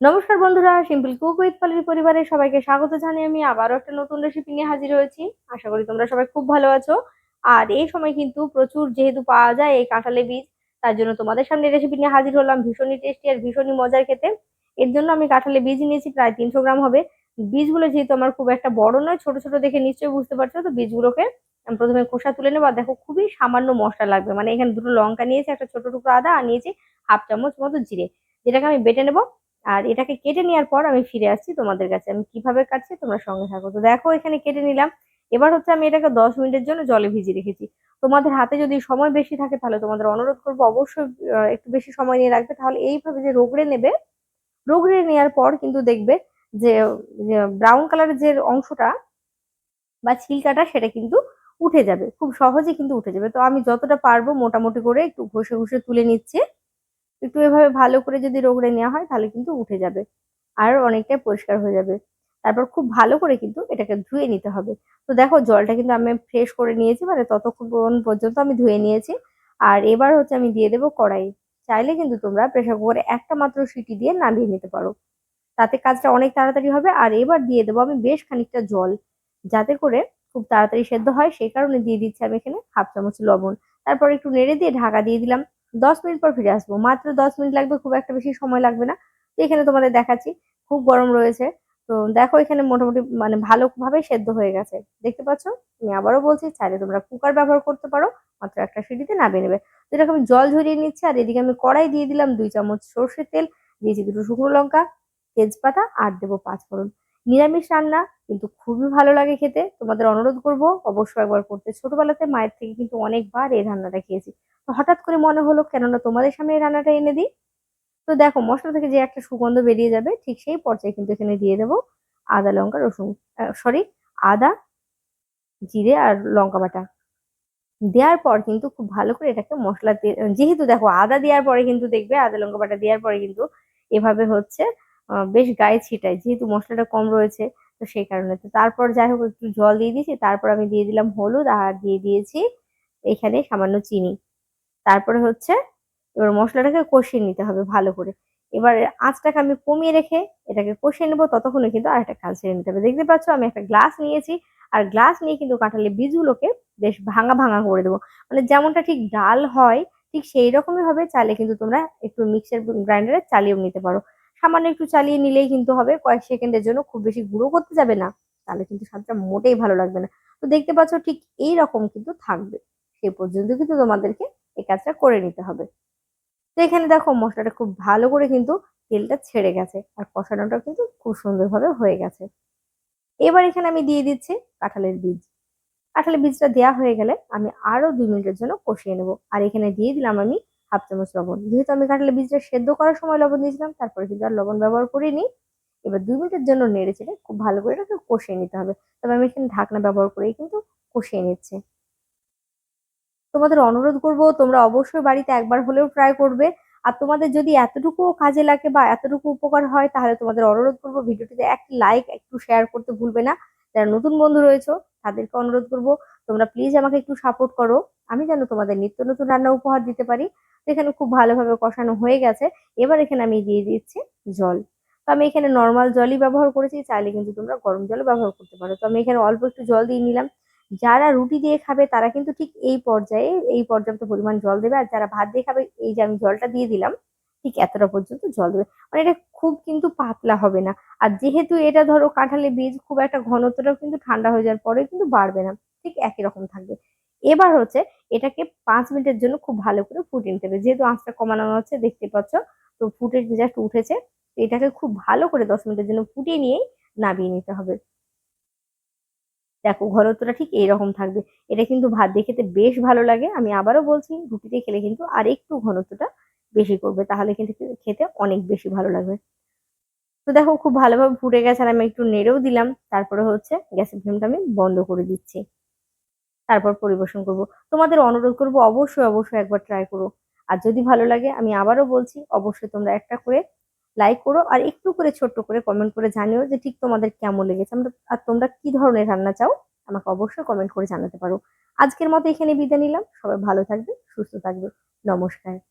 নমস্কার বন্ধুরা simple cook with পালির পরিবারের সবাইকে স্বাগত জানিয়ে আমি আবারও একটা নতুন রেসিপি নিয়ে হাজির হয়েছি। আশা করি তোমরা সবাই খুব ভালো আছো। আর এই সময় কিন্তু প্রচুর যেহেতু পাওয়া যায় এই কাঁঠালে বীজ, তার জন্য তোমাদের সামনে রেসিপি নিয়ে হাজির হলাম ভীষণই টেস্টি আর ভীষণই মজার খেতে। এর জন্য আমি কাঁঠালে বীজ নিয়েছি, প্রায় তিনশো গ্রাম হবে। বীজগুলো যেহেতু আমার খুব একটা বড় নয়, ছোট ছোট দেখে নিশ্চয়ই বুঝতে পারছ, তো বীজগুলোকে আমি প্রথমে খোসা তুলে নেব। আর দেখো, খুবই সামান্য মশলা লাগবে। মানে এখানে দুটো লঙ্কা নিয়েছি, একটা ছোট টুকরো আদা, আর নিয়েছি হাফ চামচ মতো জিরে, যেটাকে আমি বেটে নেব। আর এটাকে কেটে নেওয়ার পর আমি ফিরে আসছি তোমাদের কাছে। আমি কীভাবে কাটছি তোমরা সঙ্গে থাকো। তো দেখো, এখানে কেটে নিলাম। এবার হচ্ছে আমি এটাকে দশ মিনিটের জন্য জলে ভিজিয়ে রেখেছি। তোমাদের হাতে যদি সময় বেশি থাকে তাহলে তোমাদের অনুরোধ করব, অবশ্যই একটু বেশি সময় নিয়ে রাখবে। তাহলে এইভাবে যে রোগড়ে নেবে, রোগড়ে নেওয়ার পর কিন্তু দেখবে যে ব্রাউন কালারের যে অংশটা বা ছিলকাটা, সেটা কিন্তু উঠে যাবে। খুব সহজে কিন্তু উঠে যাবে। তো আমি যতটা পারব মোটামুটি করে একটু ঘষে ঘষে তুলে নিচ্ছি। একটু এভাবে ভালো করে যদি রোগড়ে নেওয়া হয়, তাহলে কিন্তু উঠে যাবে আর অনেকটাই পরিষ্কার হয়ে যাবে। তারপর খুব ভালো করে কিন্তু এটাকে ধুয়ে নিতে হবে। তো দেখো, জলটা কিন্তু আমি ফ্রেশ করে নিয়েছি মানে ততক্ষণ পর্যন্ত আমি ধুয়ে নিয়েছি। আর এবার হচ্ছে আমি দিয়ে দেবো কড়াই। চাইলে কিন্তু তোমরা প্রেশার কুকারে একটা মাত্র সিটি দিয়ে নামিয়ে নিতে পারো। তাতে কাজটা অনেক তাড়াতাড়ি হবে। আর এবার দিয়ে দেবো আমি বেশ খানিকটা জল, যাতে করে খুব তাড়াতাড়ি সেদ্ধ হয়। সেই কারণে দিয়ে দিচ্ছি আমি এখানে হাফ চামচ লবণ। তারপর একটু নেড়ে দিয়ে ঢাকা দিয়ে দিলাম। দশ মিনিট পর ফিরে আসব। মাত্র দশ মিনিট লাগবে, খুব একটা বেশি সময় লাগবে না। তো এখানে তোমাদের দেখাচ্ছি, খুব গরম রয়েছে। তো দেখো এখানে মোটামুটি মানে ভালোভাবে সেদ্ধ হয়ে গেছে। দেখতে পাচ্ছ? আমি আবারও বলছি, চাইলে তোমরা কুকার ব্যবহার করতে পারো, মাত্র একটা সিটিতে নামিয়ে নেবে। তো এটাকে আমি জল ঝরিয়ে নিচ্ছি, আর এদিকে আমি কড়াই দিয়ে দিলাম দুই চামচ সর্ষের তেল, দিয়েছি দুটো শুকনো লঙ্কা, তেজপাতা, আর দেবো পাঁচ ফোড়ন। নিরামিষ রান্না, কিন্তু খুবই ভালো লাগে খেতে। তোমাদের অনুরোধ করব অবশ্যই একবার করতে। ছোটবেলাতে মায়ের থেকে কিন্তু অনেকবার এই রান্নাটা খেয়েছি। হঠাৎ করে মনে হলো, কেননা তোমাদের সামনে এই রান্নাটা এনে দিই। তো দেখো, মশলা থেকে যে একটা সুগন্ধ বেরিয়ে যাবে, ঠিক সেই পর্যায়ে কিন্তু এখানে দিয়ে দেবো আদা, লঙ্কা, রসুন সরি আদা, জিরে আর লঙ্কা বাটা। দেওয়ার পর কিন্তু খুব ভালো করে এটাকে মশলা যেহেতু দেখো আদা দেওয়ার পরে কিন্তু দেখবে, আদা, লঙ্কা বাটা দেওয়ার পরে কিন্তু এভাবে হচ্ছে বেশ গায়ে ছিটায়। যেহেতু মশলাটা কম রয়েছে, তো সেই কারণে। তো তারপর যাই হোক, একটু জল দিয়ে দিয়েছি। তারপর আমি দিয়ে দিলাম হলুদ আর দিয়ে দিয়েছি এখানে সামান্য চিনি। তারপরে হচ্ছে এবার মশলাটাকে কষিয়ে নিতে হবে ভালো করে। এবার আঁচটাকে আমি কমিয়ে রেখে এটাকে কষিয়ে নেব। ততক্ষণে কিন্তু আরেকটা কাজ ছেড়ে নিতে হবে। দেখতে পাচ্ছ, আমি একটা গ্লাস নিয়েছি। আর গ্লাস নিয়ে কিন্তু কাঁঠালের বীজগুলোকে বেশ ভাঙা ভাঙা করে দেবো। মানে যেমনটা ঠিক ডাল হয়, ঠিক সেই রকমই হবে। চালে কিন্তু তোমরা একটু মিক্সার গ্রাইন্ডারে চালিয়েও নিতে পারো। সামান্য একটু চালিয়ে নিলেই কিন্তু হবে। কয়েক সেকেন্ডের জন্য খুব বেশি গুঁড়ো করতে যাবে না, তাহলে কিন্তু স্বাদটা মোটেই ভালো লাগবে না। তো দেখতে পাচ্ছ ঠিক এই রকম কিন্তু থাকবে। সে পর্যন্ত কিন্তু তোমাদেরকে এই কাজটা করে নিতে হবে। তো এখানে দেখো মশলাটা খুব ভালো করে কিন্তু তেলটা ছেড়ে গেছে আর কষানোটা কিন্তু খুব সুন্দরভাবে হয়ে গেছে। এবার এখানে আমি দিয়ে দিচ্ছি কাঁঠালের বীজ। কাঁঠালের বীজটা দেওয়া হয়ে গেলে আমি আরও দুই মিনিটের জন্য কষিয়ে নেব। আর এখানে দিয়ে দিলাম আমি হাফ চামচ লবণ। যেহেতু আমি কাঁঠালের বীজটা সেদ্ধ করার সময় লবণ দিয়েছিলাম, তারপরে কিন্তু আর লবণ ব্যবহার করিনি। এবার দুই মিনিটের জন্য নেড়ে চেড়ে খুব ভালো করে এটাকে কষিয়ে নিতে হবে। তবে আমি এখানে ঢাকনা ব্যবহার করেই কিন্তু কষিয়ে নিচ্ছি। তোমাদের অনুরোধ করব, তোমরা অবশ্যই বাড়িতে একবার হলেও ট্রাই করবে। আর তোমাদের যদি এতটুকু কাজে লাগে বা এতটুকু উপকার হয়, তাহলে তোমাদের অনুরোধ করব ভিডিওটিতে একটি লাইক একটু শেয়ার করতে ভুলবে না। যারা নতুন বন্ধু রয়েছে, তাদেরকে অনুরোধ করব, তোমরা প্লিজ আমাকে একটু সাপোর্ট করো। আমি যেন তোমাদের নিত্য নতুন রান্না উপহার দিতে পারি। এখানে খুব ভালোভাবে কষানো হয়ে গেছে। এবার এখানে আমি দিয়ে দিচ্ছি জল। তো আমি এখানে নর্মাল জলই ব্যবহার করেছি, চাইলে কিন্তু তোমরা গরম জলও ব্যবহার করতে পারো। তো আমি এখানে অল্প একটু জল দিয়ে নিলাম। যারা রুটি দিয়ে খাবে, তারা কিন্তু ঠিক এই পর্যায়ে, এই পর্যাপ্ত পরিমাণ জল দেবে। আর যারা ভাত দিয়ে খাবে, এই যে আমি জলটা দিয়ে দিলাম, ঠিক এতটা পর্যন্ত জল দেবে। মানে এটা খুব কিন্তু পাতলা হবে না। আর যেহেতু এটা ধরো কাঁঠালে বীজ, খুব একটা ঘনত্বটাও কিন্তু ঠান্ডা হয়ে যাওয়ার পরে কিন্তু বাড়বে না। ঠিক একই রকম থাকবে। এবার হচ্ছে এটাকে পাঁচ মিনিটের জন্য খুব ভালো করে ফুটিয়ে নিতে হবে। যেহেতু আঁচটা কমানো হচ্ছে, দেখতে পাচ্ছ? তো ফুটে জাস্ট উঠেছে। এটাকে খুব ভালো করে দশ মিনিটের জন্য ফুটিয়ে নিয়েই নামিয়ে নিতে হবে। দেখো, ঘনত্বটা ঠিক এইরকম থাকবে। এটা কিন্তু ভাত দিয়ে খেতে বেশ ভালো লাগে। আমি আবারও বলছি, রুটিতে খেলে কিন্তু আর একটু ঘনত্বটা বেশি করবে, তাহলে কিন্তু খেতে অনেক বেশি ভালো লাগবে। তো দেখো, খুব ভালোভাবে ফুটে গেছে আর আমি একটু নেড়েও দিলাম। তারপরে হচ্ছে গ্যাসের ফ্লেমটা আমি বন্ধ করে দিচ্ছি। তারপর পরিবেশন করব। তোমাদের অনুরোধ করব অবশ্যই অবশ্যই একবার ট্রাই করো। আর যদি ভালো লাগে, আমি আবারও বলছি, অবশ্যই তোমরা একটা করে লাইক করো আর একটু করে ছোট্ট করে কমেন্ট করে জানিও যে ঠিক তোমাদের কেমন লেগেছে। আমরা, আর তোমরা কি ধরনের রান্না চাও, আমাকে অবশ্যই কমেন্ট করে জানাতে পারো। আজকের মতো এখানে বিদায় নিলাম। সবাই ভালো থাকবে, সুস্থ থাকবে। নমস্কার।